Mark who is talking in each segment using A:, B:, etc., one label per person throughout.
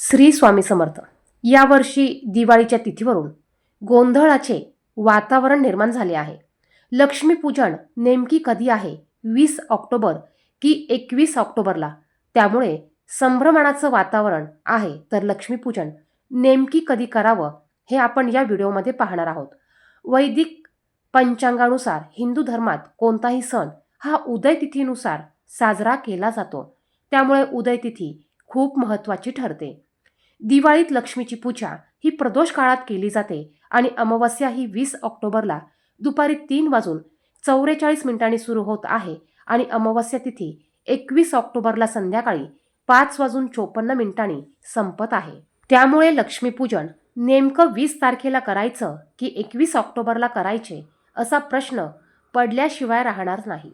A: श्री स्वामी समर्थ. यावर्षी दिवाळीच्या तिथीवरून गोंधळाचे वातावरण निर्माण झाले आहे. लक्ष्मीपूजन नेमकी कधी आहे? वीस ऑक्टोबर की एकवीस ऑक्टोबरला. त्यामुळे संभ्रमणाचं वातावरण आहे तर लक्ष्मीपूजन नेमकी कधी करावं हे आपण या व्हिडिओमध्ये पाहणार आहोत. वैदिक पंचांगानुसार हिंदू धर्मात कोणताही सण हा उदयतिथीनुसार साजरा केला जातो. त्यामुळे उदयतिथी खूप महत्त्वाची ठरते. दिवाळीत लक्ष्मीची पूजा ही प्रदोष काळात केली जाते आणि अमावस्या ही वीस ऑक्टोबरला दुपारी तीन वाजून चौवेचाळीस मिनिटांनी सुरू होत आहे आणि अमावस्या तिथी एकवीस ऑक्टोबरला संध्याकाळी पाच वाजून चोपन्न मिनिटांनी संपत आहे. त्यामुळे लक्ष्मीपूजन नेमकं वीस तारखेला करायचं की एकवीस ऑक्टोबरला करायचे असा प्रश्न पडल्याशिवाय राहणार नाही.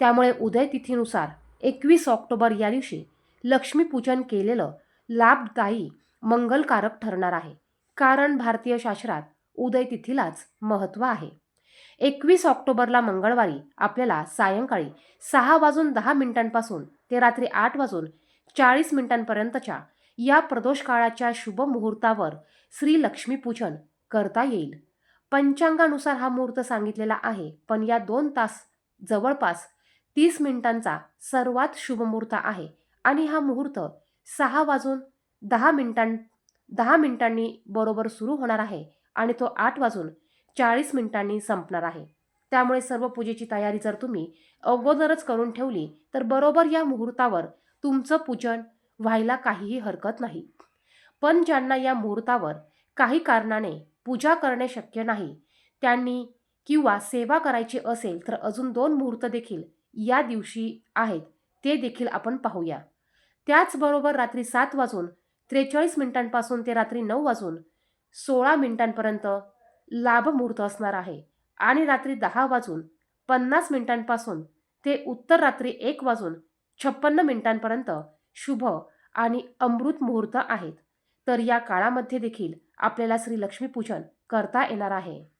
A: त्यामुळे उदय तिथीनुसार एकवीस ऑक्टोबर या दिवशी लक्ष्मीपूजन केलेलं लाभदायी मंगलकारक ठरणार आहे. कारण भारतीय शास्त्रात उदय तिथीलाच महत्त्व आहे. एकवीस ऑक्टोबरला मंगळवारी आपल्याला सायंकाळी सहा वाजून दहा मिनिटांपासून ते रात्री आठ वाजून चाळीस मिनिटांपर्यंतच्या या प्रदोष काळाच्या शुभ मुहूर्तावर श्री लक्ष्मीपूजन करता येईल. पंचांगानुसार हा मुहूर्त सांगितलेला आहे पण या दोन तास जवळपास तीस मिनिटांचा सर्वात शुभ मुहूर्त आहे आणि हा मुहूर्त सहा वाजून दहा मिनिटां दहा मिनिटांनी बरोबर सुरू होणार आहे आणि तो आठ वाजून चाळीस मिनिटांनी संपणार आहे. त्यामुळे सर्व पूजेची तयारी जर तुम्ही अगोदरच करून ठेवली तर बरोबर या मुहूर्तावर तुमचं पूजन व्हायला काहीही हरकत नाही. पण ज्यांना या मुहूर्तावर काही कारणाने पूजा करणे शक्य नाही त्यांनी किंवा सेवा करायची असेल तर अजून दोन मुहूर्त देखील या दिवशी आहेत ते देखील आपण पाहूया. त्याचबरोबर रात्री सात वाजून त्रेचाळीस मिनिटांपासून ते रात्री नऊ वाजून सोळा मिनिटांपर्यंत लाभमुहूर्त असणार आहे. आणि रात्री दहा वाजून पन्नास मिनिटांपासून ते उत्तर रात्री एक वाजून छप्पन्न मिनिटांपर्यंत शुभ आणि अमृत मुहूर्त आहेत. तर या काळामध्ये देखील आपल्याला श्री लक्ष्मीपूजन करता येणार आहे.